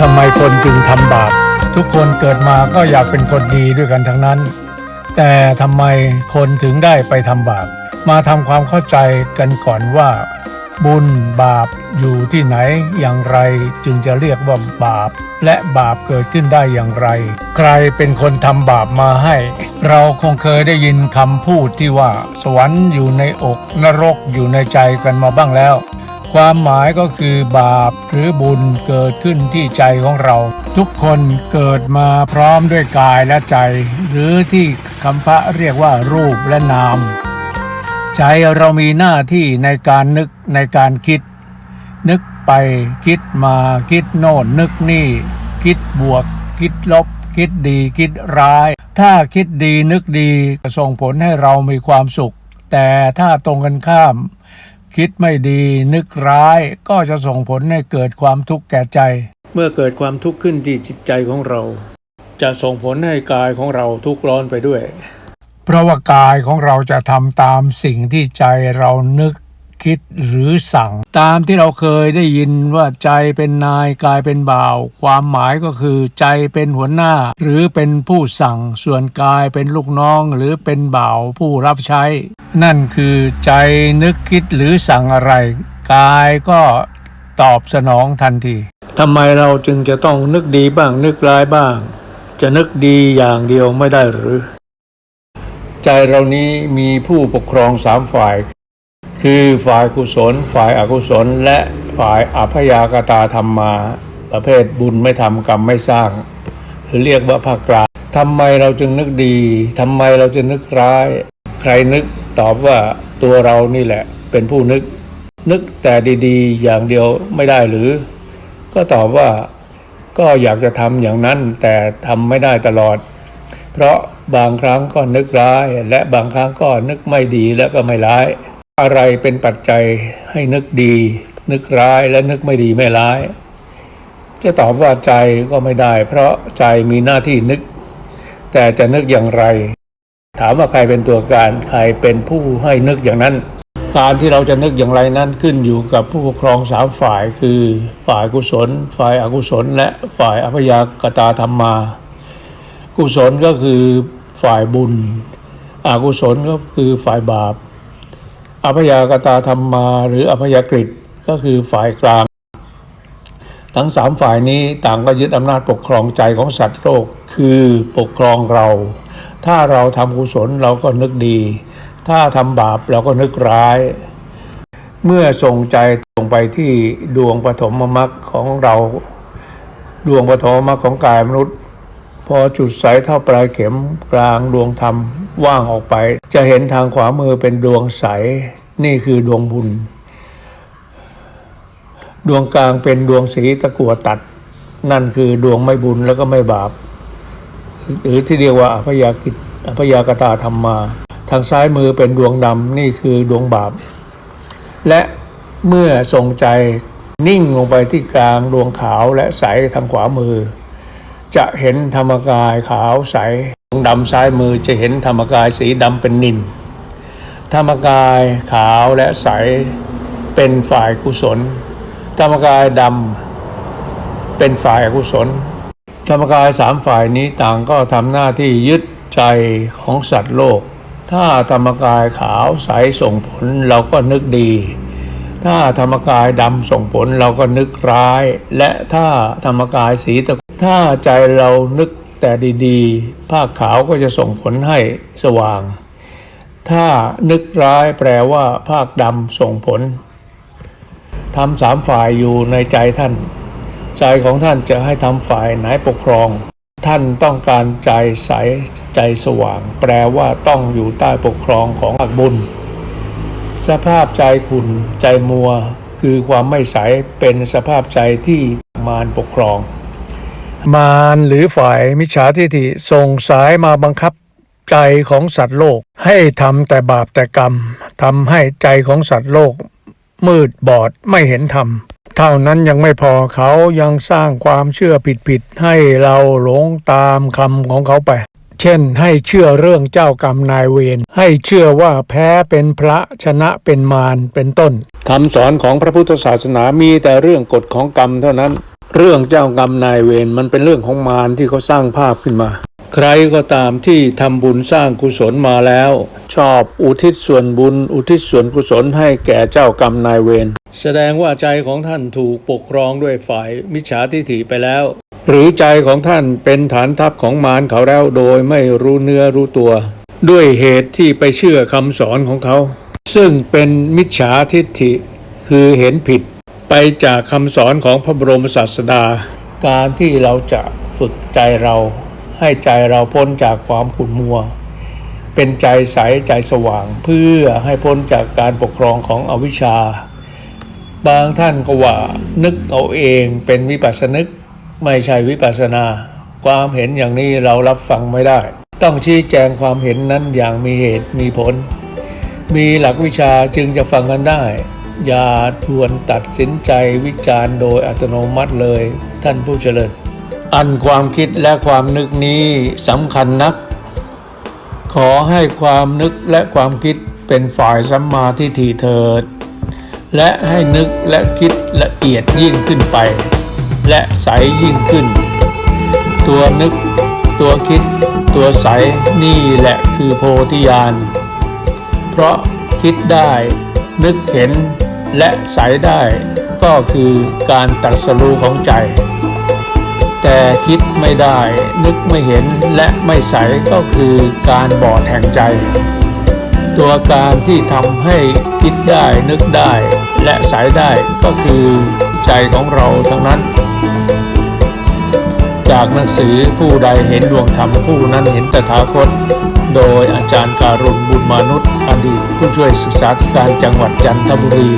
ทำไมคนจึงทำบาปทุกคนเกิดมาก็อยากเป็นคนดีด้วยกันทั้งนั้น แต่ทำไมคนถึงได้ไปทำบาปมาทำความเข้าใจกันก่อนว่า บุญบาปอยู่ที่ไหนอย่างไรจึงจะเรียกว่าบาป และบาปเกิดขึ้นได้อย่างไร ใครเป็นคนทำบาปมาให้ เราคงเคยได้ยินคำพูดที่ว่า สวรรค์อยู่ในอกนรกอยู่ในใจกันมาบ้างแล้ว ความหมายก็คือบาปหรือบุญเกิดขึ้นที่ใจของเรา ทุกคนเกิดมาพร้อมด้วยกายและใจ หรือที่คำพระเรียกว่ารูปและนาม ใจเรามีหน้าที่ในการนึกในการคิด นึกไปคิดมาคิดโน่นนึกนี่ คิดบวก คิดลบ คิดดีคิดร้าย ถ้าคิดดีนึกดีจะส่งผลให้เรามีความสุข แต่ถ้าตรงกันข้าม คิดไม่ดี นึกร้ายก็จะส่งผลให้เกิดความทุกข์แก่ใจ เมื่อเกิดความทุกข์ขึ้นที่จิตใจของเรา จะส่งผลให้กายของเราทุกข์ร้อนไปด้วย เพราะว่ากายของเราจะทำตามสิ่งที่ใจเรานึก คิดหรือสั่ง ตามที่เราเคยได้ยินว่าใจเป็นนายกายเป็นบ่าว ความหมายก็คือใจเป็นหัวหน้า หรือเป็นผู้สั่งส่วนกายเป็นลูกน้องหรือเป็นบ่าวผู้รับใช้ นั่นคือใจนึกคิดหรือสั่งอะไร กายก็ตอบสนองทันทีทำไมเราจึงจะต้องนึกดีบ้างนึกร้ายบ้าง จะนึกดีอย่างเดียวไม่ได้หรือ ใจเรานี้มีผู้ปกครองสามฝ่าย คือฝ่ายกุศล ฝ่ายอากุศล และฝ่ายอภยากตาธรรมมา ประเภทบุญไม่ทำกรรมไม่สร้าง หรือเรียกว่าภาคกลางทำไมเราจึงนึกดีทำไมเราจะนึกร้าย ใครนึกตอบว่าตัวเรานี่แหละ เป็นผู้นึก นึกแต่ดี ๆ อย่างเดียวไม่ได้หรือ ก็ตอบว่าก็อยากจะทำอย่างนั้นแต่ทำไม่ได้ตลอด เพราะบางครั้งก็นึกร้าย และบางครั้งก็นึกไม่ดีและก็ไม่ร้าย อะไรเป็นปัจจัยให้นึกดี นึกร้ายและนึกไม่ดีไม่ร้าย จะตอบว่าใจก็ไม่ได้ เพราะใจมีหน้าที่นึก แต่จะนึกอย่างไร ถามว่าใครเป็นตัวการใครเป็นผู้ให้นึกอย่างนั้น การที่เราจะนึกอย่างไรนั้นขึ้นอยู่กับผู้ปกครองสามฝ่ายคือ ฝ่ายกุศล ฝ่ายอกุศล และฝ่ายอภยากตาธรรมมา กุศลก็คือฝ่ายบุญ อกุศลก็คือฝ่ายบาป อภยากตาธรรมมาหรืออภยากฤิก็คือฝ่ายกลาง ทั้งสามฝ่ายนี้ต่างก็ยึดอำนาจปกครองใจของสัตว์โลกคือปกครองเรา ถ้าเราทำกุศลเราก็นึกดี ถ้าทำบาปเราก็นึกร้าย เมื่อส่งใจลงไปที่ดวงปฐมมรรคของเรา ดวงปฐมมรรคของกายมนุษย์ พอจุดใสเท่าปลายเข็มกลางดวงธรรมว่างออกไป จะเห็นทางขวามือเป็นดวงใส นี่คือดวงบุญ ดวงกลางเป็นดวงสีตะกั่วตัด นั่นคือดวงไม่บุญแล้วก็ไม่บาป หรือที่เรียกว่าอภยากิจอภยากตาธรรมมา ทางซ้ายมือเป็นดวงดำนี่คือดวงบาป และเมื่อทรงใจนิ่งลงไปที่กลางดวงขาวและใสทางขวามือ จะเห็นธรรมกายขาวใสดวงดำซ้ายมือจะเห็นธรรมกายสีดำเป็นนิน ธรรมกายขาวและใสเป็นฝ่ายกุศล ธรรมกายดำเป็นฝ่ายอกุศล ธรรมกายสามฝ่ายนี้ต่างก็ทำหน้าที่ยึดใจของสัตว์โลก ถ้าธรรมกายขาวใสส่งผลเราก็นึกดี ถ้าธรรมกายดำส่งผลเราก็นึกร้าย และถ้าธรรมกายสีตะ ถ้าใจเรานึกแต่ดีๆภาคขาวก็จะส่งผลให้สว่าง ถ้านึกร้ายแปลว่าภาคดำส่งผลทำสามฝ่ายอยู่ในใจท่าน ใจของท่านจะให้ทำฝ่ายไหนปกครอง ท่านต้องการใจใสใจสว่าง แปลว่าต้องอยู่ใต้ปกครองของอักบุญ สภาพใจขุนใจมัว คือความไม่ใสเป็นสภาพใจที่มารปกครอง มารหรือฝ่ายมิจฉาทิฏฐิส่งสายมาบังคับใจของสัตว์โลกให้ทำแต่บาปแต่กรรมทำให้ใจของสัตว์โลก มืดบอดไม่เห็นธรรมเท่านั้นยังไม่พอเขายังสร้างความเชื่อผิดๆให้เราหลงตามคำของเขาไป เช่นให้เชื่อเรื่องเจ้ากรรมนายเวรให้เชื่อว่าแพ้เป็นพระชนะเป็นมารเป็นต้นคำสอนของพระพุทธศาสนามีแต่เรื่องกฎของกรรมเท่านั้น เรื่องเจ้ากรรมนายเวรมันเป็นเรื่องของมารที่เขาสร้างภาพขึ้นมา ใครก็ตามที่ทำบุญสร้างกุศลมาแล้ว ชอบอุทิศส่วนบุญ อุทิศส่วนกุศลให้แก่เจ้ากรรมนายเวรแสดงว่าใจของท่านถูกปกครองด้วยฝ่ายมิจฉาทิฐิไปแล้ว หรือใจของท่านเป็นฐานทัพของมารเขาแล้วโดยไม่รู้เนื้อรู้ตัว ด้วยเหตุที่ไปเชื่อคำสอนของเขา ซึ่งเป็นมิจฉาทิฐิคือเห็นผิด ไปจากคำสอนของพระบรมศาสดา การที่เราจะฝึกใจเรา ให้ใจเราพ้นจากความขุ่นมัว เป็นใจใสใจสว่างเพื่อให้พ้นจากการปกครองของอวิชชา บางท่านก็ว่านึกเอาเองเป็นวิปัสสนึกไม่ใช่วิปัสสนา ความเห็นอย่างนี้เรารับฟังไม่ได้ ต้องชี้แจงความเห็นนั้นอย่างมีเหตุมีผล มีหลักวิชาจึงจะฟังกันได้ อย่าทวนตัดสินใจวิจารณ์โดยอัตโนมัติเลย ท่านผู้เจริญ อันความคิดและความนึกนี้สำคัญนัก ขอให้ความนึกและความคิดเป็นฝ่ายสัมมาทิฏฐิเถิด และให้นึกและคิดละเอียดยิ่งขึ้นไป และใสยิ่งขึ้น ตัวนึก ตัวคิด ตัวใสนี่แหละคือโพธิญาณเพราะคิดได้นึกเห็น และใสได้ก็คือการตรัสรู้ของใจ แต่คิดไม่ได้นึกไม่เห็นและไม่ใสก็คือการบอดแห่งใจ ตัวการที่ทำให้คิดได้นึกได้ และใสได้ก็คือใจของเราทั้งนั้น จากหนังสือผู้ใดเห็นดวงธรรมผู้นั้นเห็นตถาคตโดยอาจารย์การุณบุญมานุษย์อดีตผู้ช่วยศึกษาธิการจังหวัดจันทบุรี